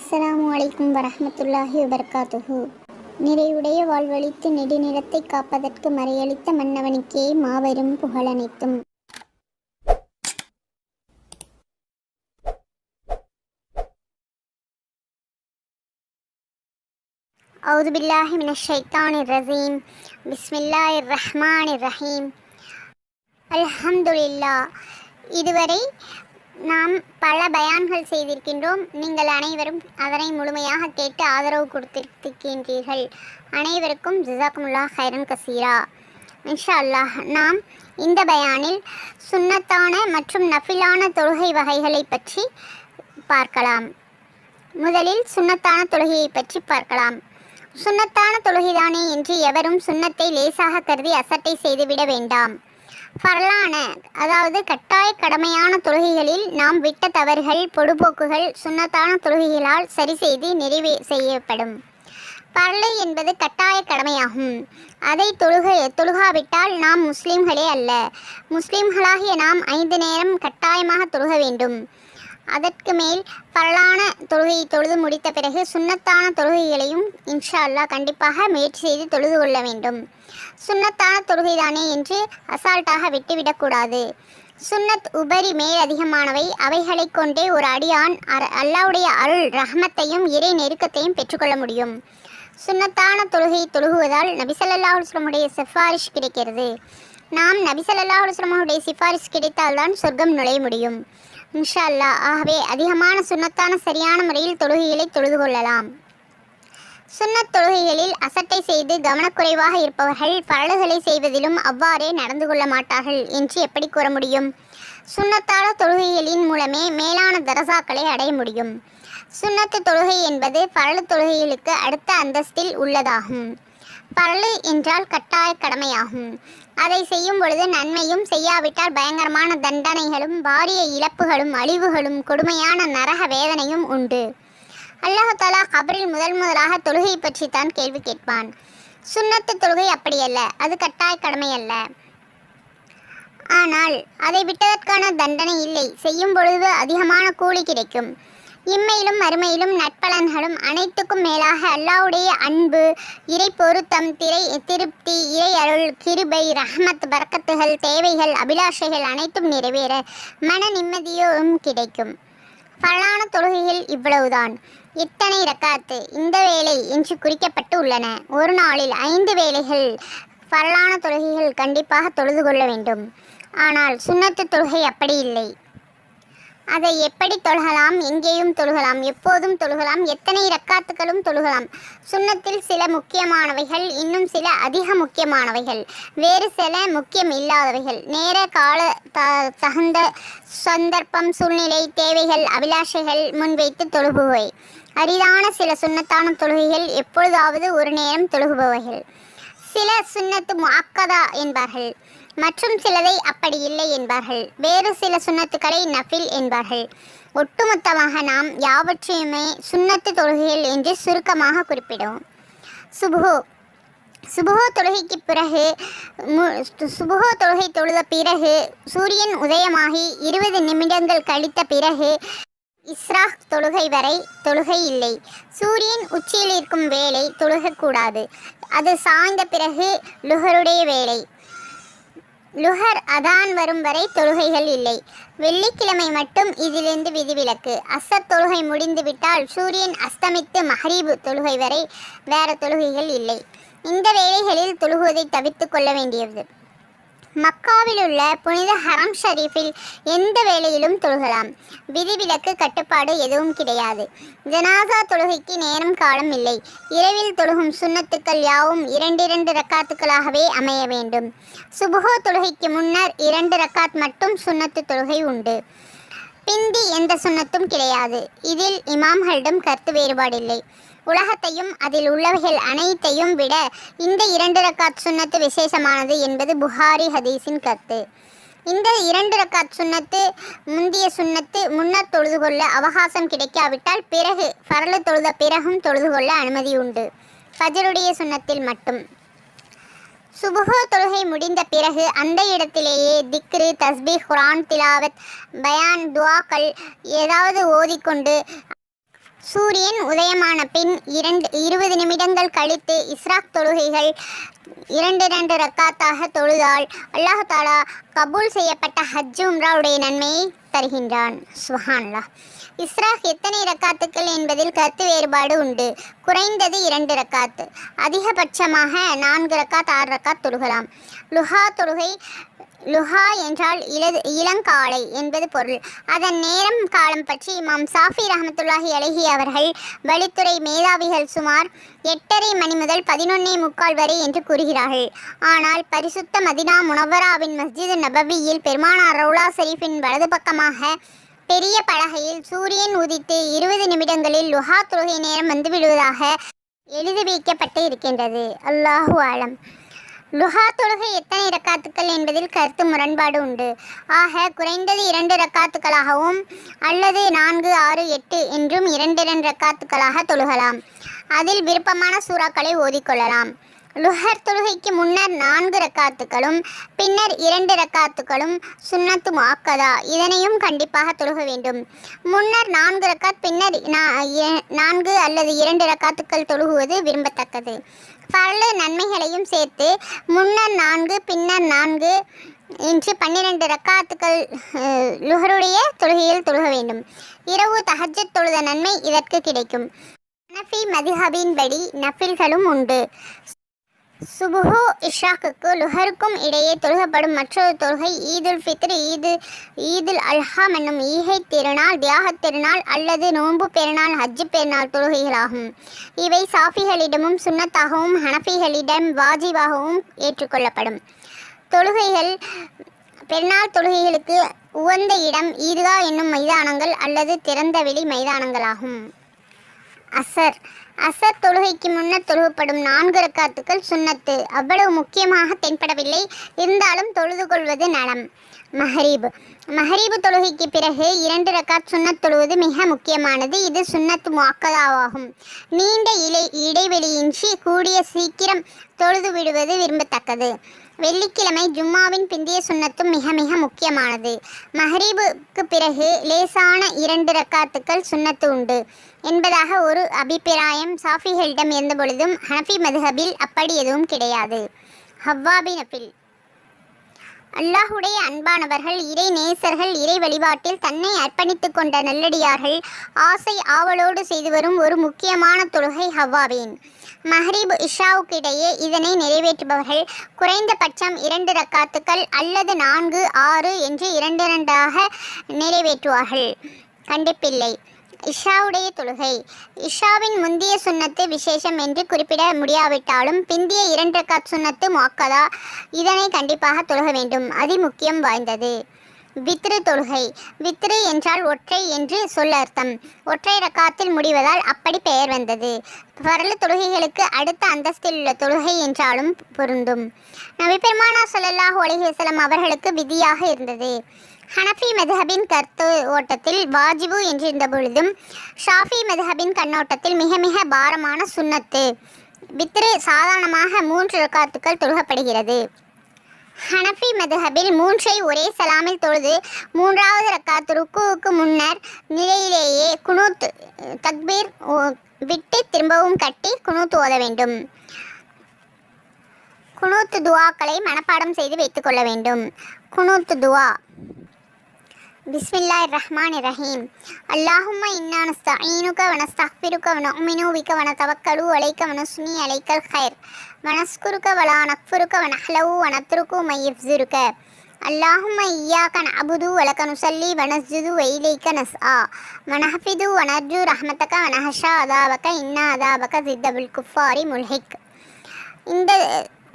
அஸ்ஸலாமு அலைக்கும் வரஹமத்துல்லாஹி வபர்காத்துஹு. நிறைவுடைய வாழ்வழித்து நெடுநிறத்தை காப்பதற்கு மறையளித்த மன்னவனுக்கே மாபெரும் புகழனைத்தும் அவுது பில்லாஹி மினஷைத்தான் ரஹீம் பிஸ்மில்லாஹ் ரஹ்மான் ரஹீம். அல்ஹம்துல்லா இதுவரை நாம் பல பயான்கள் செய்திருக்கின்றோம். நீங்கள் அனைவரும் அதனை முழுமையாக கேட்டு ஆதரவு கொடுத்திருக்கின்றீர்கள். அனைவருக்கும் ஜிசாக்குமுல்லா ஹைரன் கசீரா. இன்ஷா அல்லாஹ் நாம் இந்த பயானில் சுன்னத்தான மற்றும் நஃபிலான தொழுகை வகைகளை பற்றி பார்க்கலாம். முதலில் சுன்னத்தான தொழுகையை பற்றி பார்க்கலாம். சுன்னத்தான தொழுகைதானே என்று எவரும் சுன்னத்தை லேசாக கருதி அசட்டை செய்துவிட வேண்டாம். ஃபர்லான அதாவது கட்டாய கடமையான தொழுகைகளில் நாம் விட்ட தவறுகள் பொடுபோக்குகள் சுன்னத்தான தொழுகைகளால் சரி செய்து நிறைவே செய்யப்படும். பரலை என்பது கட்டாய கடமையாகும். அதை தொழுக தொழுகாவிட்டால் நாம் முஸ்லிம்களே அல்ல. முஸ்லிம்களாகிய நாம் ஐந்து நேரம் கட்டாயமாக தொழுக வேண்டும். அதற்கு மேல் பரலான தொழுகையை தொழுது முடித்த பிறகு சுன்னத்தான தொழுகைகளையும் இன்ஷா அல்லாஹ் கண்டிப்பாக முயற்சி செய்து தொழுது கொள்ள வேண்டும். சுன்னத்தான தொழுகைதானே என்று அசால்ட்டாக விட்டுவிடக்கூடாது. சுன்னத் உபரி மேல் அதிகமானவை அவைகளை கொண்டே ஒரு அடியான் அல்லாவுடைய அல்லாஹ்வுடைய அருள் ரஹமத்தையும் இறை நெருக்கத்தையும் பெற்றுக்கொள்ள முடியும். சுன்னத்தான தொழுகை தொழுகுவதால் நபிசல்லாஹ் அலுவலமுடைய சிஃபாரிஷ் கிடைக்கிறது. நாம் நபிசல்லாஹ் அலுவலமுடைய சிஃபாரிஷ் கிடைத்தால்தான் சொர்க்கம் நுழைய முடியும். இன்ஷா அல்லாஹ் ஆகவே அதிகமான சுண்ணத்தான சரியான முறையில் தொழுகைகளை தொழுது கொள்ளலாம். சுண்ணத் தொழுகைகளில் அசட்டை செய்து கவனக்குறைவாக இருப்பவர்கள் பரலுகளை செய்வதிலும் அவ்வாறே நடந்து கொள்ள மாட்டார்கள் என்று எப்படி கூற முடியும்? சுண்ணத்தான தொழுகைகளின் மூலமே மேலான தரசாக்களை அடைய முடியும். சுண்ணத்து தொழுகை என்பது பரலு தொழுகைகளுக்கு அடுத்த அந்தஸ்தில் உள்ளதாகும். பரலு என்றால் கட்டாய கடமையாகும். அதை செய்யும் பொழுது நன்மையும் செய்யாவிட்டால் பயங்கரமான தண்டனைகளும் பாரிய இழப்புகளும் அழிவுகளும் கொடுமையான நரக வேதனையும் உண்டு. அல்லாஹாலா கபரில் முதல் முதலாக தொழுகை பற்றி தான் கேள்வி கேட்பான். சுண்ணத்து தொழுகை அப்படியல்ல அது கட்டாய கடமை அல்ல ஆனால் அதை விட்டதற்கான தண்டனை இல்லை. செய்யும் பொழுது அதிகமான கூலி கிடைக்கும். இம்மையிலும் மறுமையிலும் நட்பலன்களும் அனைத்துக்கும் மேலாக அல்லாவுடைய அன்பு இறை பொருத்தம் திரை திருப்தி இறை அருள் கிருபை ரஹமத் பரக்கத்துகள் தேவைகள் அபிலாஷைகள் அனைத்தும் நிறைவேற மன நிம்மதியும் கிடைக்கும். பலான தொழுகைகள் இவ்வளவுதான். இத்தனை ரக்காத்து இந்த வேலை என்று குறிக்கப்பட்டு உள்ளன. ஒரு நாளில் ஐந்து வேலைகள் பரலான தொழுகைகள் கண்டிப்பாக தொழுது கொள்ள வேண்டும். ஆனால் சுன்னத்து தொழுகை அப்படி இல்லை. அதை எப்படி தொழுகலாம் எங்கேயும் தொழுகலாம் எப்போதும் தொழுகலாம் எத்தனை ரக்காத்துக்களும் தொழுகலாம். சுண்ணத்தில் சில முக்கியமானவைகள் இன்னும் சில அதிக முக்கியமானவைகள். வேறு சில முக்கியம் இல்லாதவைகள். நேர கால த தகுந்த சந்தர்ப்பம் சூழ்நிலை தேவைகள் அபிலாஷைகள் முன்வைத்து தொழுகுவை அரிதான சில சுண்ணத்தான தொழுகைகள் எப்பொழுதாவது ஒரு நேரம் தொழுகுபவைகள் சில சுண்ணத்து முஅக்கதா என்பார்கள். மற்றும் சிலதை அப்படி இல்லை என்பார்கள். வேறு சில சுன்னத்துக்களை நஃபில் என்பார்கள். ஒட்டுமொத்தமாக நாம் யாவற்றையுமே சுண்ணத்து தொழுகைகள் என்று சுருக்கமாக குறிப்பிடுவோம். சுபுகோ சுபுகோ தொழுகைக்கு பிறகு மு- தொழுகை தொழுத பிறகு சூரியன் உதயமாகி இருபது நிமிடங்கள் கழித்த பிறகு இஸ்ராக் தொழுகை வரை தொழுகை இல்லை. சூரியன் உச்சியில் இருக்கும் வேலை தொழுகக்கூடாது. அது சாய்ந்த பிறகு லுகருடைய வேலை. லுஹர் அதான் வரும் வரை தொழுகைகள் இல்லை. வெள்ளிக்கிழமை மட்டும் இதிலிருந்து விதிவிலக்கு. அசத் தொழுகை முடிந்துவிட்டால் சூரியன் அஸ்தமித்து மஹரீபு தொழுகை வரை வேற தொழுகைகள் இல்லை. இந்த வேளைகளில் தொழுகுவதை தவிர்த்து கொள்ள வேண்டியது. மக்காவில் உள்ள புனித ஹரம் ஷரீஃபில் எந்த வேளையிலும் தொழுகலாம். விதிவிலக்கு கட்டுப்பாடு எதுவும் கிடையாது. ஜனாசா தொழுகைக்கு நேரம் காலம் இல்லை. இரவில் தொழுகும் சுண்ணத்துக்கள் யாவும் இரண்டிரண்டு ரக்காத்துக்களாகவே அமைய வேண்டும். சுபுகோ தொழுகைக்கு முன்னர் இரண்டு ரக்காத் மட்டும் சுண்ணத்து தொழுகை உண்டு. பிந்தி எந்த சுண்ணத்தும் கிடையாது. இதில் இமாம்களிடம் கருத்து வேறுபாடில்லை. உலகத்தையும் அதில் உள்ளவைகள் அனைத்தையும் விட இந்த இரண்டு ரக்காத் சுண்ணத்து விசேஷமானது என்பது புகாரி ஹதீஸின் கருத்து. இந்த இரண்டு ரக்காத் சுன்னத்து முந்திய சுன்னத்து முன்னர் தொழுது கொள்ள அவகாசம் கிடைக்காவிட்டால் பிறகு பரல தொழுத பிறகும் தொழுது கொள்ள அனுமதி உண்டு. ஃபஜருடைய சுன்னத்தில் மட்டும். சுபுகோ தொழுகை முடிந்த பிறகு அந்த இடத்திலேயே திக்ரு தஸ்பி குரான் திலாவத் பயான் துவாக்கள் ஏதாவது ஓதிக்கொண்டு சூரியன் உதயமான பின் இரண்டு இருபது நிமிடங்கள் கழித்து இஸ்ராக் தொழுகைகள் இரண்டு இரண்டு ரக்காத்தாக தொழுதால் அல்லாஹ் தாலா கபூல் செய்யப்பட்ட ஹஜ் உம்ராவுடைய நன்மையை தருகின்றான். சுஹான்லா இஸ்ராக் எத்தனை ரக்காத்துக்கள் என்பதில் கருத்து வேறுபாடு உண்டு. குறைந்தது இரண்டு ரக்காத்து. அதிகபட்சமாக நான்கு ரக்காத் ஆறு ரக்காத் தொழுகலாம். லுஹா தொழுகை லுஹா என்றால் இளது இளங்காலை என்பது பொருள். அதன் நேரம் காலம் பற்றி இமாம் சாஃபி ரஹமத்துல்லாஹி அழகி அவர்கள் வழித்துறை மேதாவிகள் சுமார் எட்டரை மணி முதல் பதினொன்னே முக்கால் வரை என்று கூறுகிறார்கள். ஆனால் பரிசுத்த மதினா முனவராவின் மஸ்ஜிது நபவியில் பெருமானார் ரவுலா ஷெரீஃபின் வலது பக்கமாக பெரிய பலகையில் சூரியன் உதித்து இருபது நிமிடங்களில் லுஹா தொழுகை நேரம் வந்துவிடுவதாக எழுதி வைக்கப்பட்டு இருக்கின்றது. அல்லாஹு ஆலம். லுஹா தொழுகை எத்தனை ரக்காத்துக்கள் என்பதில் கருத்து முரண்பாடு உண்டு. ஆக குறைந்தது இரண்டு ரக்காத்துக்களாகவும் அல்லது நான்கு ஆறு எட்டு என்றும் இரண்டு இரண்டு ரக்காத்துக்களாக தொழுகலாம். அதில் விருப்பமான சூறாக்களை ஓதிக்கொள்ளலாம். லுஹர் தொழுகைக்கு முன்னர் நான்கு ரக்காத்துக்களும் பின்னர் இரண்டு ரக்காத்துக்களும் சுண்ணத்து முஅக்கதா இதனையும் கண்டிப்பாக தொழுக வேண்டும். முன்னர் நான்கு ரக்காத் பின்னர் நான்கு அல்லது இரண்டு ரக்காத்துக்கள் தொழுகுவது விரும்பத்தக்கது. பல நன்மைகளையும் சேர்த்து முன்னர் நான்கு பின்னர் நான்கு என்று பன்னிரண்டு ரக்காத்துக்கள் லுகருடைய தொழுகையில் தொழுக வேண்டும். இரவு தகஜத் தொழுத நன்மை இதற்கு கிடைக்கும். ஹனஃபி மதிஹபின்படி நஃபில்களும் உண்டு. சுபுஹு இஷாக்குக்கு லுஹருக்கும் இடையே தொழுகப்படும் மற்றொரு தொழுகை ஈதுல் ஃபித்ர் ஈது ஈதுல் அல்ஹாம் என்னும் ஈகை திருநாள் தியாகத் திருநாள் அல்லது நோன்பு பெருநாள் ஹஜ்ஜு பெருநாள் தொழுகைகளாகும். இவை சாஃபிகளிடமும் சுன்னத்தாகவும் ஹனஃபிகளிடம் வாஜிபாகவும் ஏற்றுக்கொள்ளப்படும். தொழுகைகள் பெருநாள் தொழுகைகளுக்கு உகந்த இடம் ஈதுகா என்னும் மைதானங்கள் அல்லது திறந்தவெளி மைதானங்களாகும். அசர் அசர் தொழுகைக்கு முன்னர் தொழுகப்படும் நான்கு ரக்காத்துக்கள் சுன்னத்து அவ்வளவு முக்கியமாக தென்படவில்லை. இருந்தாலும் தொழுது கொள்வது நலம். மஹரீப். மஹரீபு தொழுகைக்கு பிறகு இரண்டு ரக்காத் சுன்னத் தொழுவது மிக முக்கியமானது. இது சுன்னத்து முக்கதாவாகும் நீண்ட இலை இடைவெளியின்றி கூடிய சீக்கிரம் தொழுது விடுவது விரும்பத்தக்கது. வெள்ளிக்கிழமை ஜும்மாவின் பிந்திய சுண்ணத்தும் மிக மிக முக்கியமானது. மஹரீபுக்கு பிறகு லேசான இரண்டு ரக்காத்துக்கள் சுண்ணத்து உண்டு. என்பதாக ஒரு அபிப்பிராயம் சாஃபிகளிடம் இருந்த பொழுதும் ஹனஃபி மதுஹபில் அப்படி எதுவும் கிடையாது. ஹவ்வாபி நபில் அல்லாஹுடைய அன்பானவர்கள் இறை நேசர்கள் இறை வழிபாட்டில் தன்னை அர்ப்பணித்துக் கொண்ட நல்லடியார்கள் ஆசை ஆவலோடு செய்து வரும் ஒரு முக்கியமான தொழுகை ஹவ்வாவேன். மஹரீப் இஷாவுக்கு இடையே இதனை நிறைவேற்றுபவர்கள் குறைந்தபட்சம் இரண்டு ரக்காத்துக்கள் அல்லது நான்கு ஆறு என்று இரண்டு இரண்டாக நிறைவேற்றுவார்கள். கண்டிப்பில்லை. இஷாவுடைய தொழுகை. இஷாவின் முந்தைய சுன்னத்து விசேஷம் என்று குறிப்பிட முடியாவிட்டாலும் பிந்திய இரண்டு ரக்காத் சுண்ணத்து மொக்கதா இதனை கண்டிப்பாக தொழுக வேண்டும். அதி முக்கியம் வாய்ந்தது. வித்ரு தொழுகை. வித்ரு என்றால் ஒற்றை என்று சொல்ல அர்த்தம். ஒற்றை ரக்காத்தில் முடிவதால் அப்படி பெயர் வந்தது. வரலு தொழுகைகளுக்கு அடுத்த அந்தஸ்தில் உள்ள தொழுகை என்றாலும் பொருந்தும். நபி சொல்லல்லாஹ் ஸல்லல்லாஹு அவர்களுக்கு விதியாக இருந்தது. ஹனஃபி மெதஹபின் கருத்து ஓட்டத்தில் வாஜிபு என்றிருந்த பொழுதும் ஷாஃபி மெதஹபின் கண்ணோட்டத்தில் மிக மிக பாரமான சுண்ணத்து. வித்ரு சாதாரணமாக மூன்று ரக்காத்துக்கள் தொழுகப்படுகிறது. ஹனஃபி மெதஹபில் மூன்றை ஒரே சலாமில் தொழுது மூன்றாவது ரக்காத்து ருக்குவுக்கு முன்னர் நிலையிலேயே குனூத் தக்பீர் ஓ- விட்டு திரும்பவும் கட்டி குனூத் ஓத வேண்டும். குனூத் துவாக்களை மனப்பாடம் செய்து வைத்துக்கொள்ள வேண்டும். குனூத் துவா. பிஸ்மில்லாய் ரஹ்மான் ரஹீம் அல்லாஹும்ம இன்னா நஸ்தஈனுக வனஸ்தக்ஃபிருக வன பிக வனதவக்கலு அலைக்க வனுஸ்னி அலைக்கல் ஹைர் வனஸ்குருக வலா நக்ஃபுருக வனஹ்லவு வனத்ருக்கு மையஃப்ஸுருக அல்லாஹும்ம இய்யாக நஅபுது வலக்க நுசல்லி வனஸ்ஜுது வைலைக்க நஸ்ஆ. வனஹஃபிது வனர்ஜு ரஹ்மத்தக வனஹஷா அதாபக இன்னா அதாபக ஜித்தபுல் குஃபாரி முல்ஹிக். இந்த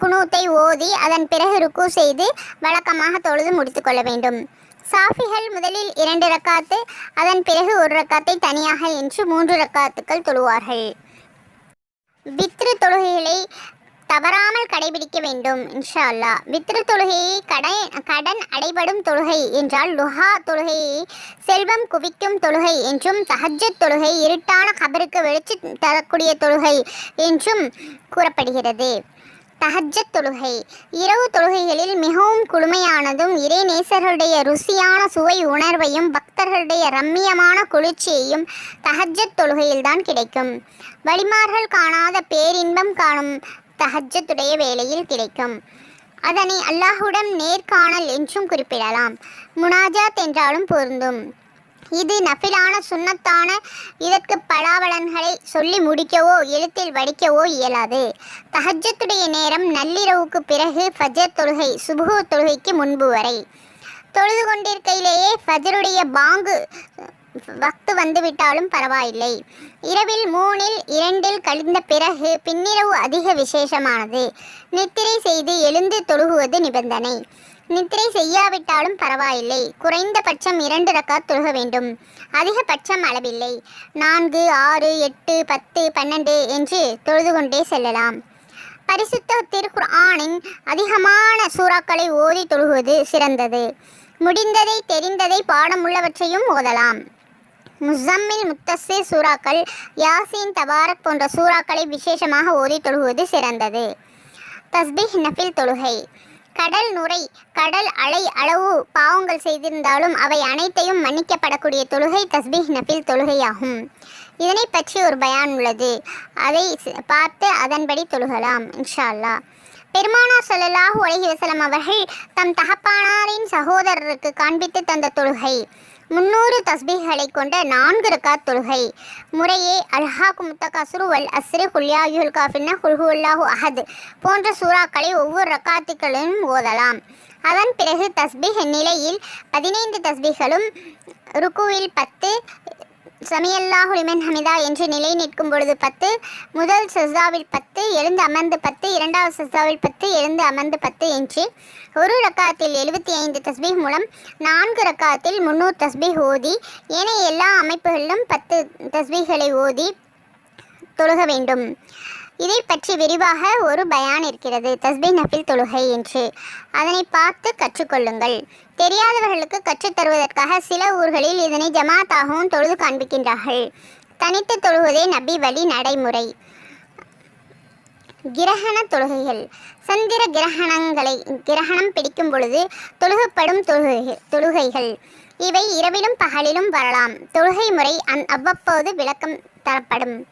குணூத்தை ஓதி அதன் பிறகு ருக்கு செய்து வழக்கமாக தொழுது முடித்துக்கொள்ள வேண்டும். சாஃபிகள் முதலில் இரண்டு ரக்காத்து அதன் பிறகு ஒரு ரக்காத்தை தனியாக என்று மூன்று ரக்காத்துக்கள் தொழுவார்கள். வித்ரு தொழுகைகளை தவறாமல் கடைபிடிக்க வேண்டும் இன்ஷா அல்லாஹ் வித்ரு தொழுகையை கடன் கடன் அடைபடும் தொழுகை என்றால் லுஹா தொழுகையை செல்வம் குவிக்கும் தொழுகை என்றும் தஹஜத் தொழுகை இருட்டான கபருக்கு வெளிச்சு தரக்கூடிய தொழுகை என்றும் கூறப்படுகிறது. தஹஜ்ஜத் தொழுகை. இரவு தொழுகைகளில் மிகவும் குளுமையானதும் இறைநேசர்களுடைய ருசியான சுவை உணர்வையும் பக்தர்களுடைய ரம்மியமான குளிர்ச்சியையும் தஹஜ்ஜத் தொழுகையில்தான் கிடைக்கும். வழிமார்கள் காணாத பேரின்பம் காணும் தஹஜ்ஜத்துடைய வேளையில் கிடைக்கும். அதனை அல்லாஹுடன் நேர்காணல் என்றும் குறிப்பிடலாம். முனாஜாத் என்றாலும் பொருந்தும். இது நஃபிலான சுண்ணத்தான இதற்கு பலாபலன்களை சொல்லி முடிக்கவோ எழுத்தில் வடிக்கவோ இயலாது. தஹஜ்ஜத்துடைய நேரம் நள்ளிரவுக்கு பிறகு ஃபஜர் தொழுகை சுபுகு தொழுகைக்கு முன்பு வரை. தொழுது கொண்டிருக்கையிலேயே ஃபஜருடைய பாங்கு வக்து வந்துவிட்டாலும் பரவாயில்லை. இரவில் மூணில் இரண்டில் கழிந்த பிறகு பின்னிரவு அதிக விசேஷமானது. நித்திரை செய்து எழுந்து தொழுகுவது நிபந்தனை. நித்திரை செய்யாவிட்டாலும் பரவாயில்லை. குறைந்தபட்சம் இரண்டு ரக்கா தொழுக வேண்டும். அதிகபட்சம் அளவில்லை. நான்கு ஆறு எட்டு பத்து பன்னெண்டு என்று தொழுது கொண்டே செல்லலாம். பரிசுத்த திருக்குர்ஆனின் அதிகமான சூறாக்களை ஓதி தொழுகுவது சிறந்தது. முடிந்ததை தெரிந்ததை பாடமுள்ளவற்றையும் ஓதலாம். முசம்மில் முத்தஸ்ஸிர் சூறாக்கள் யாசின் தபாரக் போன்ற சூறாக்களை விசேஷமாக ஓதி தொழுகுவது சிறந்தது. தஸ்பிஹ் நஃபில் தொழுகை. கடல் நுரை கடல் அலை அளவு பாவங்கள் செய்திருந்தாலும் அவை அனைத்தையும் மன்னிக்கப்படக்கூடிய தொழுகை தஸ்பீஹ் நபில் தொழுகையாகும். இதனை பற்றி ஒரு பயான் உள்ளது. அதை பார்த்து அதன்படி தொழுகலாம் இன்ஷா அல்லா பெருமானார் சொல்லலாஹு அலைஹி வசலம் அவர்கள் தம் தகப்பானாரின் சகோதரருக்கு காண்பித்து தந்த தொழுகை. முன்னூறு தஸ்பீகளை கொண்ட நான்கு ரக்கா தொழுகை. முறையே அல்ஹாக் முத்தகாசுரு வல் அஸ்ரி ஹுல்யாயுல் காஃபின்னா ஹுல்ஹுல்லாஹு அஹத் போன்ற சூறாக்களை ஒவ்வொரு ரக்காத்துக்களிலும் ஓதலாம். அதன் பிறகு தஸ்பீஹ் நிலையில் பதினைந்து தஸ்பீகளும் ருக்குவில் பத்து சமியல்லாஹு லிமன் ஹமிதா என்று நிலை நிற்கும் பொழுது பத்து முதல் சஸ்தாவில் பத்து எழுந்து அமர்ந்து பத்து இரண்டாவது சஸ்தாவில் பத்து எழுந்து அமர்ந்து பத்து என்று ஒரு ரக்காத்தில் எழுபத்தி ஐந்து தஸ்பீஹ் மூலம் நான்கு ரக்காத்தில் முன்னூறு தஸ்பீஹ் ஓதி ஏனைய எல்லா அமைப்புகளிலும் பத்து தஸ்பீகளை ஓதி தொழுக வேண்டும். இதை பற்றி விரிவாக ஒரு பயான் இருக்கிறது. தஸ்பி நஃபில் தொழுகை என்று. அதனை பார்த்து கற்றுக்கொள்ளுங்கள். தெரியாதவர்களுக்கு கற்றுத் தருவதற்காக சில ஊர்களில் இதனை ஜமாத்தாகவும் தொழுது காண்பிக்கின்றார்கள். தனித்து தொழுவதே நபி வழி நடைமுறை. கிரகண தொழுகைகள். சந்திர கிரகணங்களை கிரகணம் பிடிக்கும் பொழுது தொழுகப்படும் தொழுகை தொழுகைகள். இவை இரவிலும் பகலிலும் வரலாம். தொழுகை முறை அந் அவ்வப்போது விளக்கம் தரப்படும்.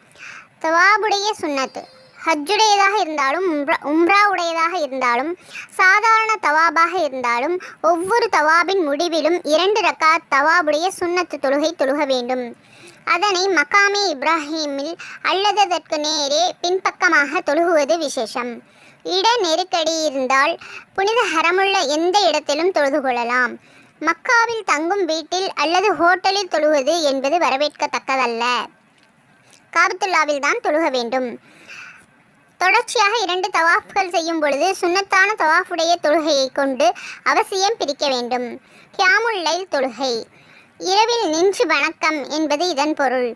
தவாபுடைய சுண்ணத்து ஹஜ்ஜுடையதாக இருந்தாலும் உம்ரா உம்ராவுடையதாக இருந்தாலும் சாதாரண தவாபாக இருந்தாலும் ஒவ்வொரு தவாபின் முடிவிலும் இரண்டு ரக்காத் தவாபுடைய சுண்ணத்து தொழுகை தொழுக வேண்டும். அதனை மகாமே இப்ராஹீமில் அல்லது அதற்கு நேரே பின்பக்கமாக தொழுகுவது விசேஷம். இட நெருக்கடி இருந்தால் புனித ஹரமுள்ள எந்த இடத்திலும் தொழுது கொள்ளலாம். மக்காவில் தங்கும் வீட்டில் அல்லது ஹோட்டலில் தொழுவது என்பது வரவேற்கத்தக்கதல்ல. காபத்துல்லாவில் தான் தொழுக வேண்டும். தொடர்ச்சியாக இரண்டு தவாஃப்கள் செய்யும் பொழுது சுண்ணத்தான தவாஃபுடைய தொழுகையை கொண்டு அவசியம் பிரிக்க வேண்டும். கியாமுல் லைல் தொழுகை. இரவில் நின்று வணக்கம் என்பது இதன் பொருள்.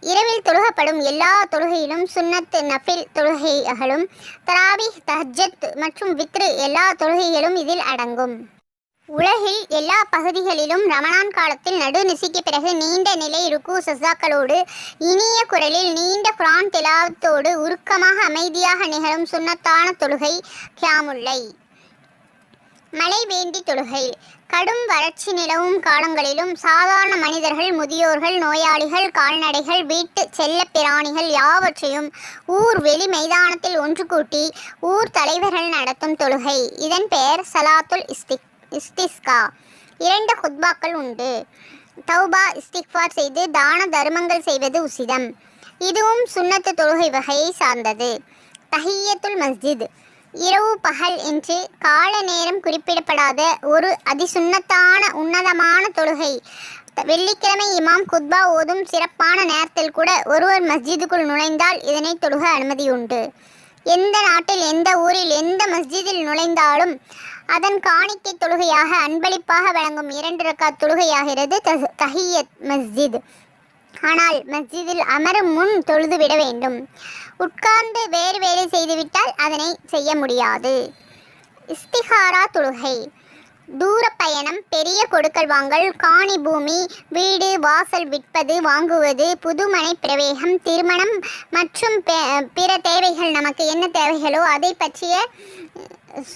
இரவில் தொழுகப்படும் எல்லா தொழுகையிலும் சுன்னத்து நஃபில் தொழுகைகளும் தராவி தஹஜத் மற்றும் வித்ரு எல்லா தொழுகைகளும் இதில் அடங்கும். உலகில் எல்லா பகுதிகளிலும் ரமணான் காலத்தில் நடுநிசிக்கு பிறகு நீண்ட நிலை ருக்கு சசாக்களோடு இனிய குரலில் நீண்ட குரான் திலாவத்தோடு உருக்கமாக அமைதியாக நிகழும் சுண்ணத்தான தொழுகை கியாமுல்லை. மழை வேண்டி தொழுகை. கடும் வறட்சி நிலவும் காலங்களிலும் சாதாரண மனிதர்கள் முதியோர்கள் நோயாளிகள் கால்நடைகள் வீட்டு செல்லப் பிராணிகள் யாவற்றையும் ஊர் வெளி மைதானத்தில் ஒன்று கூட்டி ஊர் தலைவர்கள் நடத்தும் தொழுகை. இதன் பெயர் சலாத்துல் இஸ்திக். இஸ்திஸ்கா. இரண்டு குத்பாக்கள் உண்டு. தௌபா இஸ்திக்ஃபார் செய்து தான தர்மங்கள் செய்வது உசிதம். இதுவும் சுன்னத்து தொழுகை வகையை சார்ந்தது. தஹியத்துல் மஸ்ஜித். இரவு பகல் என்று கால நேரம் குறிப்பிடப்படாத ஒரு அதிசுன்னத்தான உன்னதமான தொழுகை. வெள்ளிக்கிழமை இமாம் குத்பா ஓதும் சிறப்பான நேரத்தில் கூட ஒருவர் மஸ்ஜிதுக்குள் நுழைந்தால் இதனை தொழுக அனுமதி உண்டு. எந்த நாட்டில் எந்த ஊரில் எந்த மஸ்ஜிதில் நுழைந்தாலும் அதன் காணிக்கை தொழுகையாக அன்பளிப்பாக வழங்கும் இரண்டு ரக்காத் தொழுகையாகிறது தஹியத் மஸ்ஜித். ஆனால் மஸ்ஜிதில் அமரும் முன் தொழுதுவிட வேண்டும். உட்கார்ந்து வேறு வேலை செய்துவிட்டால் அதனை செய்ய முடியாது. இஸ்திஹாரா தொழுகை. தூர பயணம் பெரிய கொடுக்கல் வாங்கல் காணி பூமி வீடு வாசல் விற்பது வாங்குவது புதுமனை பிரவேகம் திருமணம் மற்றும் பெ- பிற தேவைகள் நமக்கு என்ன தேவைகளோ அதை பற்றிய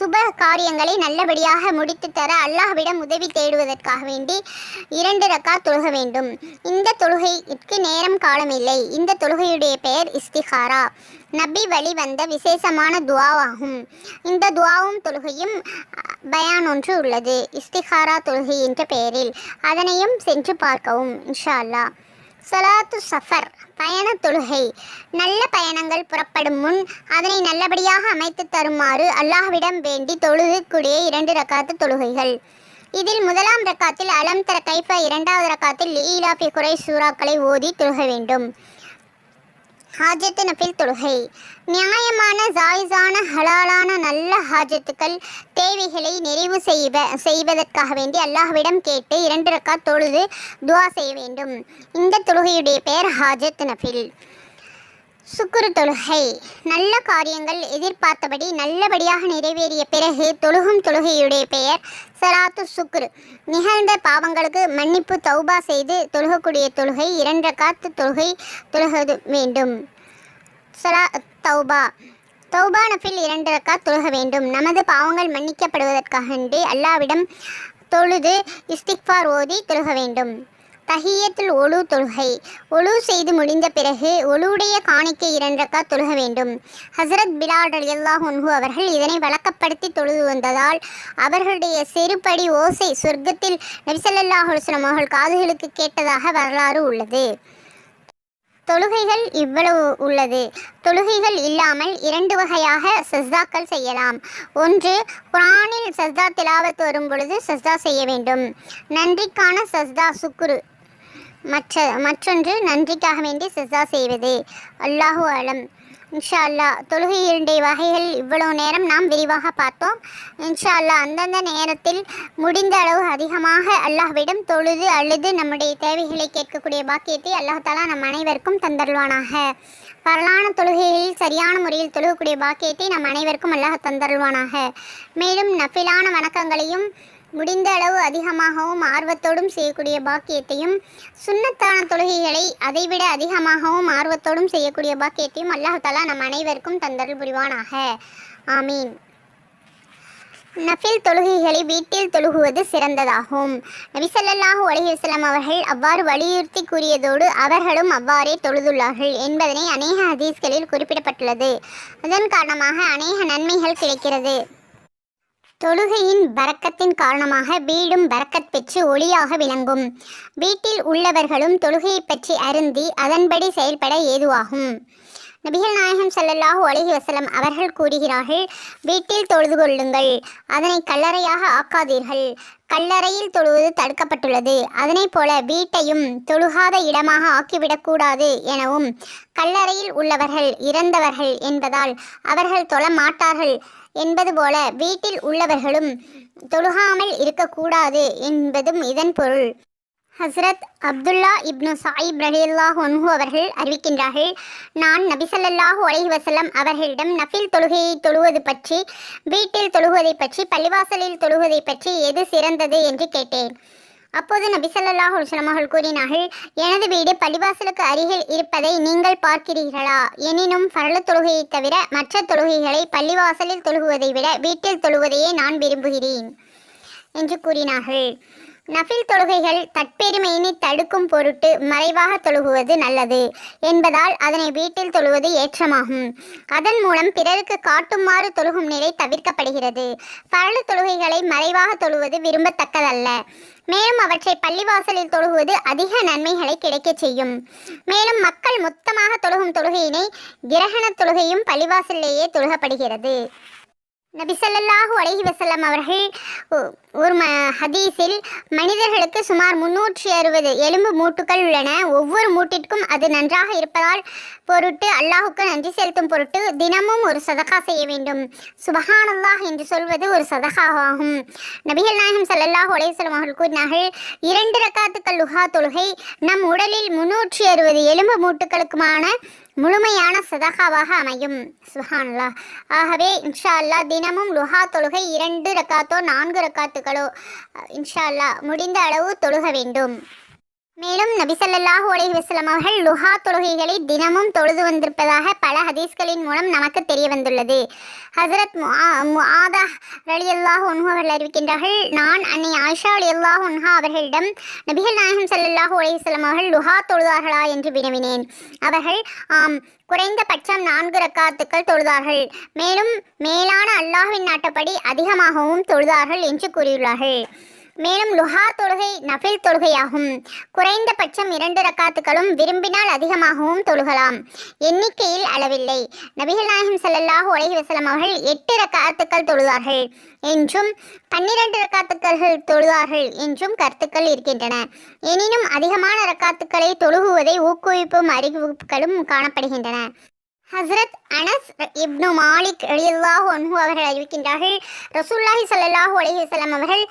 சுப காரியங்களை நல்லபடியாக முடித்து தர அல்லாஹ்விடம் உதவி தேடுவதற்காக வேண்டி இரண்டு ரக்கா தொழுக வேண்டும். இந்த தொழுகைக்கு நேரம் காலமில்லை. இந்த தொழுகையுடைய பெயர் இஸ்திகாரா. நபி வழி வந்த விசேஷமான துவாவாகும். இந்த துவாவும் தொழுகையும் பயான் ஒன்று உள்ளது. இஸ்திகாரா தொழுகை என்ற பெயரில். அதனையும் சென்று பார்க்கவும் இன்ஷா அல்லாஹ் சலாத்து சஃபர் பயண தொழுகை. நல்ல பயணங்கள் புறப்படும் முன் அதனை நல்லபடியாக அமைத்து தருமாறு அல்லாஹ்விடம் வேண்டி தொழுகக்கூடிய இரண்டு ரக்காத்து தொழுகைகள். இதில் முதலாம் ரக்காத்தில் அலம் தர கைஃபா இரண்டாவது ரக்காத்தில் லீலாபி குறை சூறாக்களை ஓதி தொழுக வேண்டும். ஹாஜத்து நபில் தொழுகை நியாயமான ஜாயிஸான ஹலாலான நல்ல ஹாஜத்துக்கள் தேவைகளை நிறைவு செய்வ செய்வதற்காக வேண்டி அல்லாஹ்விடம் கேட்டு இரண்டு ரக்கா தொழுது துவா செய்ய வேண்டும். இந்த தொழுகையுடைய பெயர் ஹாஜத் நபில் சுக்குரு தொழுகை நல்ல காரியங்கள் எதிர்பார்த்தபடி நல்லபடியாக நிறைவேறிய பிறகு தொழுகும் தொழுகையுடைய பெயர் சராத்து சுக்குரு. நிகழ்ந்த பாவங்களுக்கு மன்னிப்பு தௌபா செய்து தொழுகக்கூடிய தொழுகை இரண்டு காத்து தொழுகை தொழுக வேண்டும். சரா தௌபா. தௌபா நஃபில் இரண்டு ரக்கா தொழுக வேண்டும். நமது பாவங்கள் மன்னிக்கப்படுவதற்காக அல்லாவிடம் தொழுது இஸ்திக்பார் ஓதி தொழுக வேண்டும். தஹியத்துல் ஒழு தொழுகை. ஒழு செய்து முடிந்த பிறகு ஒழுவுடைய காணிக்கை இரண்டக்கா தொழுக வேண்டும். ஹசரத் பிலால் ரலியல்லாஹு ஒன்ஹு அவர்கள் இதனை வழக்கப்படுத்தி தொழுது வந்ததால் அவர்களுடைய செருப்படி ஓசை சொர்க்கத்தில் நபிசல்லாஹு அலுவலம் அவர்கள் காதுகளுக்கு கேட்டதாக வரலாறு உள்ளது. தொழுகைகள் இவ்வளவு உள்ளது. தொழுகைகள் இல்லாமல் இரண்டு வகையாக சஸ்தாக்கள் செய்யலாம். ஒன்று குரானில் சஸ்தா திலாவத் வரும் பொழுது சஸ்தா செய்ய வேண்டும். நன்றிக்கான சஸ்தா சுக்குரு. மற்ற மற்றொன்று நன்றிக்காக வேண்டி சஸ்தா செய்வது. அல்லாஹு அலம். இன்ஷா அல்லாஹ் தொழுகையினுடைய வகைகள். இவ்வளவு நேரம் நாம் விரிவாக பார்த்தோம். இன்ஷா அல்லாஹ் அந்தந்த நேரத்தில் முடிந்த அளவு அதிகமாக அல்லாஹ்விடம் தொழுது அழுது நம்முடைய தேவைகளை கேட்கக்கூடிய பாக்கியத்தை அல்லாஹ் தாலா நம் அனைவருக்கும் தந்தருள்வானாக. பரலான தொழுகைகளில் சரியான முறையில் தொழுகக்கூடிய பாக்கியத்தை நம் அனைவருக்கும் அல்லாஹ் தந்தருள்வானாக. மேலும் நஃபிலான வணக்கங்களையும் முடிந்த அளவு அதிகமாகவும் ஆர்வத்தோடும் செய்யக்கூடிய பாக்கியத்தையும் சுண்ணத்தான தொழுகைகளை அதைவிட அதிகமாகவும் ஆர்வத்தோடும் செய்யக்கூடிய பாக்கியத்தையும் அல்லாஹாலா நம் அனைவருக்கும் தந்தருள் புரிவானாக. ஆமீன். நஃபில் தொழுகைகளை வீட்டில் தொழுகுவது சிறந்ததாகும். நபிசல்லாஹூ அலைஹி அவர்கள் அவ்வாறு வலியுறுத்தி கூறியதோடு அவர்களும் அவ்வாறே தொழுதுள்ளார்கள் என்பதனை அநேக ஹதீஸ்களில் குறிப்பிடப்பட்டுள்ளது. அதன் காரணமாக அநேக நன்மைகள் கிடைக்கிறது. தொழுகையின் பறக்கத்தின் காரணமாக வீடும் பறக்கத் பெற்று ஒளியாக விளங்கும். வீட்டில் உள்ளவர்களும் தொழுகையை பற்றி அருந்தி அதன்படி செயல்பட ஏதுவாகும். நபிகள் நாயகம் ஸல்லல்லாஹு அலைஹி வசலம் அவர்கள் கூறுகிறார்கள் வீட்டில் தொழுது கொள்ளுங்கள். அதனை கல்லறையாக ஆக்காதீர்கள். கல்லறையில் தொழுவது தடுக்கப்பட்டுள்ளது. அதனைப் போல வீட்டையும் தொழுகாத இடமாக ஆக்கிவிடக்கூடாது எனவும் கல்லறையில் உள்ளவர்கள் இறந்தவர்கள் என்பதால் அவர்கள் தொழ மாட்டார்கள். என்பது போல வீட்டில் உள்ளவர்களும் தொழுகாமல் இருக்கக்கூடாது என்பதும் இதன் பொருள். ஹஸ்ரத் அப்துல்லா இப்னு சாயிப் ரஹில்லாஹ் ஒன்ஹு அவர்கள் அறிவிக்கின்றார்கள் நான் நபிசல்லாஹு அலைஹி வசலம் அவர்களிடம் நஃபில் தொழுகையை தொழுவது பற்றி வீட்டில் தொழுவதை பற்றி பள்ளிவாசலில் தொழுவதை பற்றி எது சிறந்தது என்று கேட்டேன். அப்போது நபிசல்லாஹு அலுவலம் அவர்கள் கூறினார்கள் எனது வீடு பள்ளிவாசலுக்கு அருகில் இருப்பதை நீங்கள் பார்க்கிறீர்களா? எனினும் பரல தொழுகையை தவிர மற்ற தொழுகைகளை பள்ளிவாசலில் தொழுகுவதை விட வீட்டில் தொழுவதையே நான் விரும்புகிறேன் என்று கூறினார்கள். நஃபில் தொழுகைகள் தற்பெருமையினை தடுக்கும் பொருட்டு மறைவாக தொழுகுவது நல்லது என்பதால் அதனை வீட்டில் தொழுவது ஏற்றமாகும். அதன் மூலம் பிறருக்கு காட்டுமாறு தொழுகும் நிலை தவிர்க்கப்படுகிறது. பரல தொழுகைகளை மறைவாக தொழுவது விரும்பத்தக்கதல்ல. மேலும் அவற்றை பள்ளிவாசலில் தொழுகுவது அதிக நன்மைகளை கிடைக்கச் செய்யும். மேலும் மக்கள் மொத்தமாக தொழுகும் தொழுகையினை கிரகண தொழுகையும் பள்ளிவாசலிலேயே தொழுகப்படுகிறது. நபிசல்லாஹு அலஹி வசல்லம் அவர்கள் ஒரு ம ஹதீஸில் மனிதர்களுக்கு சுமார் முன்னூற்றி அறுபது எலும்பு மூட்டுகள் உள்ளன. ஒவ்வொரு மூட்டிற்கும் அது நன்றாக இருப்பதால் பொருட்டு அல்லாஹுக்கு நன்றி செலுத்தும் பொருட்டு தினமும் ஒரு சதகா செய்ய வேண்டும். சுபஹானல்லாஹ் என்று சொல்வது ஒரு சதகாவாகும். நபிகள் நாயகம் ஸல்லல்லாஹு அலைஹி அவர்கள் கூறினார்கள் இரண்டு ரக்காத்துக்கள் லுஹா தொழுகை நம் உடலில் முன்னூற்றி அறுபது எலும்பு மூட்டுகளுக்குமான முழுமையான சதகாவாக அமையும். சுஹான்லா ஆகவே இன்ஷா அல்லாஹ் தினமும் லுஹா தொழுகை இரண்டு ரக்காத்தோ நான்கு ரக்காத்துகளோ இன்ஷா அல்லாஹ் முடிந்த அளவு தொழுக வேண்டும். மேலும் நபிசல்லாஹு அலைஹி வசலம் அவர்கள் லுஹா தொழுகைகளை தினமும் தொழுது வந்திருப்பதாக பல ஹதீஸ்களின் மூலம் நமக்கு தெரிய வந்துள்ளது. ஹசரத் ஆதாஹி அல்லாஹ் அன்ஹு அவர்கள் அறிவிக்கின்றார்கள் நான் அன்னை ஆயிஷா அல்லாஹ் உன்ஹா அவர்களிடம் நபிகள் நாயகம் சல்லாஹூ அலைஹி வஸல்லம் அவர்கள் லுஹா தொழுதார்களா என்று வினவினேன். அவர்கள் ஆம் குறைந்தபட்சம் நான்கு ரக்காத்துக்கள் தொழுதார்கள். மேலும் மேலான அல்லாஹ்வின் நாட்டப்படி அதிகமாகவும் தொழுதார்கள் என்று கூறியுள்ளார்கள். மேலும் லுஹார் தொழுகை நஃபில் தொழுகையாகும். குறைந்தபட்சம் இரண்டு ரக்காத்துகளும் விரும்பினால் அதிகமாகவும் தொழுகலாம். எண்ணிக்கையில் அளவில்லை. நபிகள் நாயகம் ஸல்லல்லாஹு உலகி வசலம் அவர்கள் எட்டு ரக்காத்துக்கள் தொழுதார்கள் என்றும் பன்னிரண்டு ரக்காத்துக்கள் தொழுதார்கள் என்றும் கருத்துக்கள் இருக்கின்றன. எனினும் அதிகமான ரக்காத்துக்களை தொழுகுவதை ஊக்குவிப்பும் அறிவிப்புகளும் காணப்படுகின்றன. ஹஸ்ரத் அனஸ் இப்னு மாலிக் அலியல்லாஹு அன்ஹு அவர்கள் அறிவிக்கின்றார்கள். ரசூல்லாஹி சல்லாஹூ அலைஹி அவர்கள்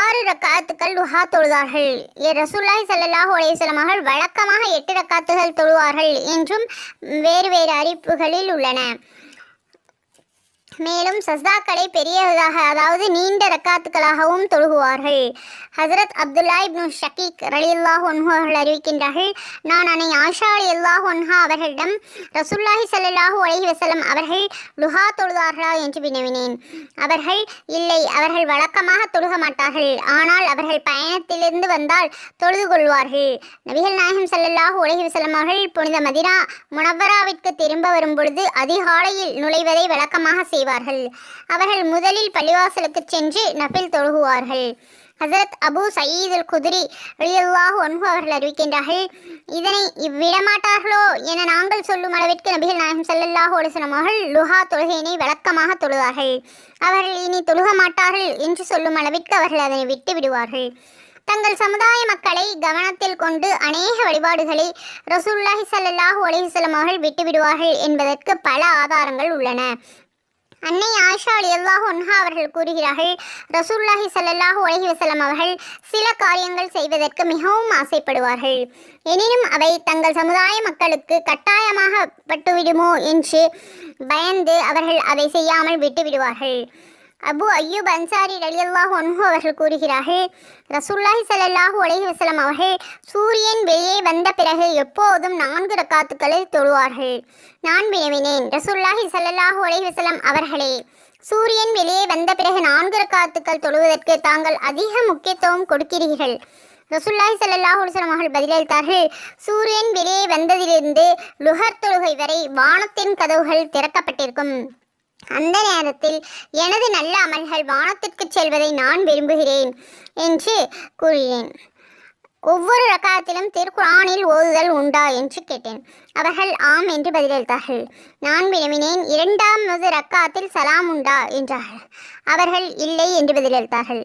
ஆறு ரக்காத்துக்கள் லுஹா தொழுதார்கள். எ ரசூல்லாஹி ஸல்லல்லாஹு அலைஹி அவர்கள் வழக்கமாக எட்டு ரக்காத்துகள் தொழுவார்கள் என்றும் வேறு வேறு அறிவிப்புகளில் உள்ளன. மேலும் சஸ்தாக்களை பெரியதாக அதாவது நீண்ட ரக்காத்துக்களாகவும் தொழுகுவார்கள். ஹசரத் அப்துல்லா இப்னு ஷக்கீக் ரலியல்லாஹு அன்ஹு அவர்கள் அறிவிக்கின்றார்கள் நான் அன்னை ஆஷா அலி அல்லாஹ் ஒன்ஹா அவர்களிடம் ரசுல்லாஹி சல்லாஹூ அலஹி வசலம் அவர்கள் லுஹா தொழுதார்களா என்று வினவினேன். அவர்கள் இல்லை அவர்கள் வழக்கமாக தொழுக மாட்டார்கள். ஆனால் அவர்கள் பயணத்திலிருந்து வந்தால் தொழுது கொள்வார்கள். நபிகள் நாயகம் சல்லாஹூ அலைஹி வசலம் அவர்கள் புனித மதினா முனவராவிற்கு திரும்ப வரும் பொழுது அதிகாலையில் நுழைவதை வழக்கமாக செய்வார்கள். செய்வார்கள். அவர்கள் முதலில் பள்ளிவாசலுக்கு சென்று நபில் தொழுகுவார்கள். ஹசரத் அபு சயீத் அல் குதிரி ரலியல்லாஹு அன்ஹு அவர்கள் அறிவிக்கின்றார்கள் இதனை இவ்விடமாட்டார்களோ என நாங்கள் சொல்லும் அளவிற்கு நபிகள் நாயகம் ஸல்லல்லாஹு அலைஹி வஸல்லம் அவர்கள் லுஹா தொழுகையினை வழக்கமாக தொழுவார்கள் அவர்கள் இனி தொழுக மாட்டார்கள் என்று சொல்லும் அளவிற்கு அவர்கள் அதனை விட்டு விடுவார்கள். தங்கள் சமுதாய மக்களை கவனத்தில் கொண்டு அநேக வழிபாடுகளை ரசூல்லாஹி சல்லாஹூ அலைஹி வஸல்லம் அவர்கள் விட்டுவிடுவார்கள் என்பதற்கு பல ஆதாரங்கள் உள்ளன. அன்னை ஆயிஷா அலியல்லாஹு அன்ஹா அவர்கள் கூறுகிறார்கள் ரசூல்லாஹி ஸல்லல்லாஹு அலைஹி வசலம் அவர்கள் சில காரியங்கள் செய்வதற்கு மிகவும் ஆசைப்படுவார்கள். எனினும் அவை தங்கள் சமுதாய மக்களுக்கு கட்டாயமாக பட்டுவிடுமோ என்று பயந்து அவர்கள் அதை செய்யாமல் விட்டுவிடுவார்கள். அபு ஐயூப் அன்சாரி ரலியல்லாஹு ஒன்ஹு அவர்கள் கூறுகிறார்கள் ரசூல்லாஹி சல்லாஹூ அலஹி வசலம் அவர்கள் சூரியன் வெளியே வந்த பிறகு எப்போதும் நான்கு ரக்காத்துக்களை தொழுவார்கள். நான் வினவினேன். ரசூல்லாஹி சல்லாஹூ அலஹி வசலம் அவர்களே சூரியன் வெளியே வந்த பிறகு நான்கு ரக்காத்துக்கள் தொழுவதற்கு தாங்கள் அதிக முக்கியத்துவம் கொடுக்கிறீர்கள். ரசூல்லாஹி சல்லாஹ் அலுவலம் அவர்கள் பதிலளித்தார்கள் சூரியன் வெளியே வந்ததிலிருந்து லுஹர் தொழுகை வரை வானத்தின் கதவுகள் திறக்கப்பட்டிருக்கும். அந்த நேரத்தில் எனது நல்ல அமல்கள் வானத்திற்கு செல்வதை நான் விரும்புகிறேன் என்று கூறினேன். ஒவ்வொரு ரக்காயத்திலும் திருக்குரானில் ஓதுதல் உண்டா என்று கேட்டேன். அவர்கள் ஆம் என்று பதிலளித்தார்கள். நான் வினவினேன். இரண்டாவது ரக்காத்தில் சலாம் உண்டா? என்றார்கள். அவர்கள் இல்லை என்று பதிலளித்தார்கள்.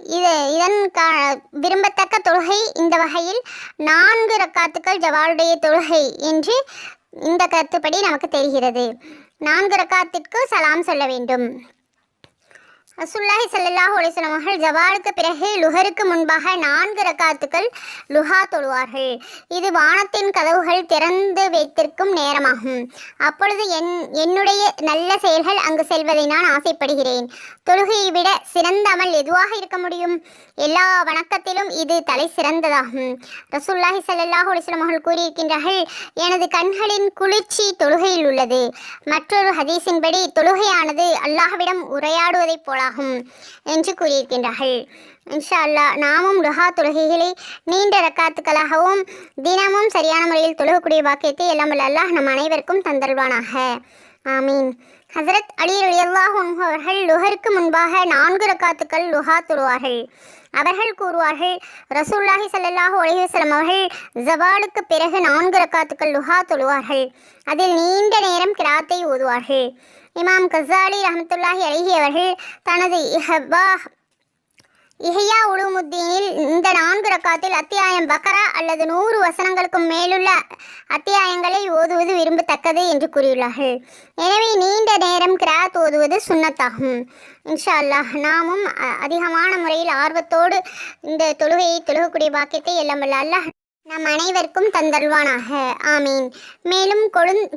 இது இதன் கா விரும்பத்தக்க தொழுகை இந்த வகையில் நான்கு ரக்காத்துக்கள் ஜவாலுடைய தொழுகை என்று இந்த கருத்துப்படி நமக்கு தெரிகிறது. நான்கு ரக்காத்திற்கு சலாம் சொல்ல வேண்டும். ரசுல்லாஹி சல்லாஹ் அலைஹி அவர்கள் ஜவாலுக்கு பிறகு லுஹருக்கு முன்பாக நான்கு ரக்காத்துக்கள் லுஹா தொழுவார்கள். இது வானத்தின் கதவுகள் திறந்து வைத்திருக்கும் நேரமாகும். அப்பொழுது என் என்னுடைய நல்ல செயல்கள் அங்கு செல்வதை நான் ஆசைப்படுகிறேன். தொழுகையை விட சிறந்த அமல் எதுவாக இருக்க முடியும்? எல்லா வணக்கத்திலும் இது தலை சிறந்ததாகும். ரசுல்லாஹி சல்லாஹ் அலைஹி அவர்கள் கூறியிருக்கின்றார்கள் எனது கண்களின் குளிர்ச்சி தொழுகையில் உள்ளது. மற்றொரு ஹதீஸின்படி தொழுகையானது அல்லாஹ்விடம் உரையாடுவதைப் போல போலாகும் என்று கூறியிருக்கின்றார்கள். இன்ஷா அல்லா நாமும் லுஹா தொழுகைகளை நீண்ட ரக்காத்துக்களாகவும் தினமும் சரியான முறையில் தொழுகக்கூடிய வாக்கியத்தை எல்லாம் அல்லாஹ் நம் அனைவருக்கும் தந்தருவானாக ஆமீன். ஹசரத் அலி ரலியல்லாஹு அவர்கள் லுஹருக்கு முன்பாக நான்கு ரக்காத்துக்கள் லுஹா தொழுவார்கள். அவர்கள் கூறுவார்கள் ரசூல்லாஹி ஸல்லல்லாஹு அலைஹி அவர்கள் ஜவாலுக்கு பிறகு நான்கு ரக்காத்துக்கள் லுஹா தொழுவார்கள். அதில் நீண்ட நேரம் கிராத்தை ஓதுவார்கள். இமாம் கசாலி ரஹமத்துல்லாஹி அழகி அவர்கள் தனது இஹபா இஹையா உலுமுத்தீனில் இந்த நான்கு ரக்காத்தில் அத்தியாயம் பக்கரா அல்லது நூறு வசனங்களுக்கும் மேலுள்ள அத்தியாயங்களை ஓதுவது விரும்பத்தக்கது என்று கூறியுள்ளார்கள். எனவே நீண்ட நேரம் கிராத் ஓதுவது சுன்னத்தாகும் இன்ஷா அல்லாஹ் நாமும் அ- அதிகமான முறையில் ஆர்வத்தோடு இந்த தொழுகையை தொழுகக்கூடிய பாக்கியத்தை எல்லாம் வல்ல அல்லாஹ் நம் அனைவருக்கும் தந்தருவானாக. ஆமீன். மேலும்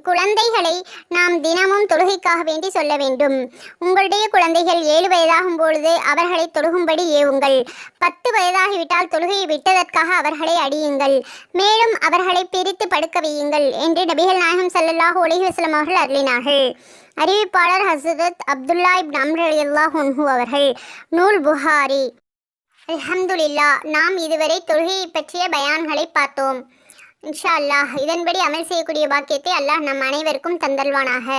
குழந்தைகளை நாம் தினமும் தொழுகைக்காக வேண்டி சொல்ல வேண்டும். உங்களுடைய குழந்தைகள் ஏழு வயதாகும் பொழுது அவர்களை தொழுகும்படி ஏவுங்கள். பத்து வயதாகிவிட்டால் தொழுகையை விட்டதற்காக அவர்களை அடியுங்கள். மேலும் அவர்களை பிரித்து படுக்க வையுங்கள் என்று நபிகள் நாயகம் ஸல்லல்லாஹு உலகிவசலம் அவர்கள் அருளினார்கள். அறிவிப்பாளர் ஹசரத் அப்துல்லா இப் அம்ர் ரலியல்லாஹு அவர்கள். நூல் புகாரி. அல்ஹம்துலில்லா நாம் இதுவரை தொழுகையை பற்றிய பயான்களை பார்த்தோம். இன்ஷா அல்லாஹ் இதன்படி அமல் செய்யக்கூடிய பாக்கியத்தை அல்லாஹ் நம் அனைவருக்கும் தந்தல்வானாக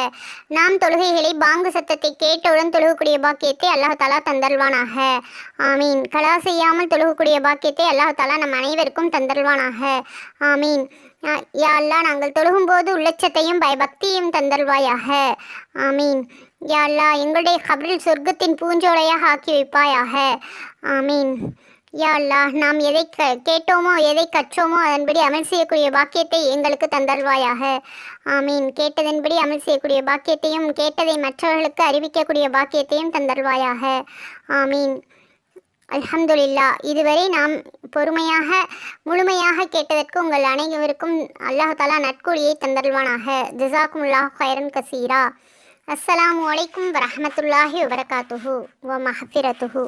நாம் தொழுகைகளை பாங்கு சத்தத்தை கேட்டவுடன் தொழுகக்கூடிய பாக்கியத்தை அல்லாஹ் தாலா தந்தல்வானாக ஆமீன். கலா செய்யாமல் தொழுகக்கூடிய பாக்கியத்தை அல்லாஹ் தாலா நம் அனைவருக்கும் தந்தல்வானாக ஆமீன். யா- யா அல்லாஹ் நாங்கள் தொழுகும்போது உள்ளச்சத்தையும் பயபக்தியும் தந்தல்வாயாக ஆமீன். யா அல்லாஹ் எங்களுடைய கபரில் சொர்க்கத்தின் பூஞ்சோலையாக ஆக்கி வைப்பாயாக. ஆமீன். யா அல்லாஹ் நாம் எதை க கேட்டோமோ எதை கற்றோமோ அதன்படி அமல் செய்யக்கூடிய பாக்கியத்தை எங்களுக்கு தந்தல்வாயாக ஆமீன். கேட்டதன்படி அமல் செய்யக்கூடிய பாக்கியத்தையும் கேட்டதை மற்றவர்களுக்கு அறிவிக்கக்கூடிய பாக்கியத்தையும் தந்தல்வாயாக ஆமீன். அல்ஹம்துலில்லா இதுவரை நாம் பொறுமையாக முழுமையாக கேட்டதற்கு உங்கள் அனைவருக்கும் அல்லாஹ் தாலா நட்கூலியை தந்தல்வானாக ஜிசாக்குமுல்லாஹ் ஹைரன் கசீரா. அஸ்ஸலாமு அலைக்கும் வரஹ்மத்துல்லாஹி வபரகாத்துஹு. வ மஹஃபிரத்துஹு.